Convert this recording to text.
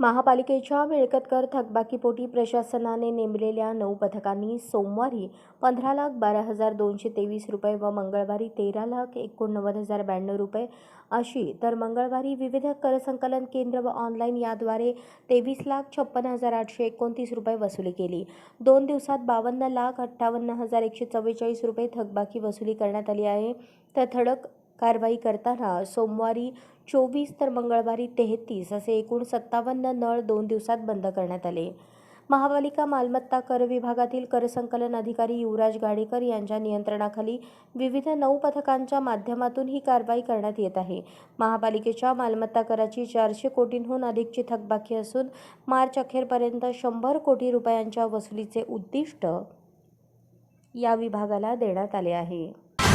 महापालिकेच्या मिळकतकर थकबाकीपोटी प्रशासनाने नेमलेल्या नऊ पथकांनी सोमवारी पंधरा लाख बारा हजार दोनशे तेवीस रुपये व मंगळवारी तेरा लाख एकोणनव्वद हजार ब्याण्णव रुपये अशी तर मंगळवारी विविध कर संकलन केंद्र व ऑनलाईन याद्वारे तेवीस लाख छप्पन हजार आठशे एकोणतीस रुपये वसुली केली. दोन दिवसात बावन्न लाख अठ्ठावन्न हजार एकशे चव्वेचाळीस रुपये थकबाकी वसुली करण्यात आली आहे. तर ठळक कारवाई करताना सोमवारी चोवीस तर मंगळवारी तेहतीस असे एकूण सत्तावन्न नळ दोन दिवसात बंद करण्यात आले. महापालिका मालमत्ता कर विभागातील कर संकलन अधिकारी युवराज गाडेकर यांच्या नियंत्रणाखाली विविध नऊ पथकांच्या माध्यमातून ही कारवाई करण्यात येत आहे. महापालिकेच्या मालमत्ता कराची चारशे कोटींहून अधिकची थकबाकी असून मार्च अखेरपर्यंत शंभर कोटी रुपयांच्या वसुलीचे उद्दिष्ट या विभागाला देण्यात आले आहे.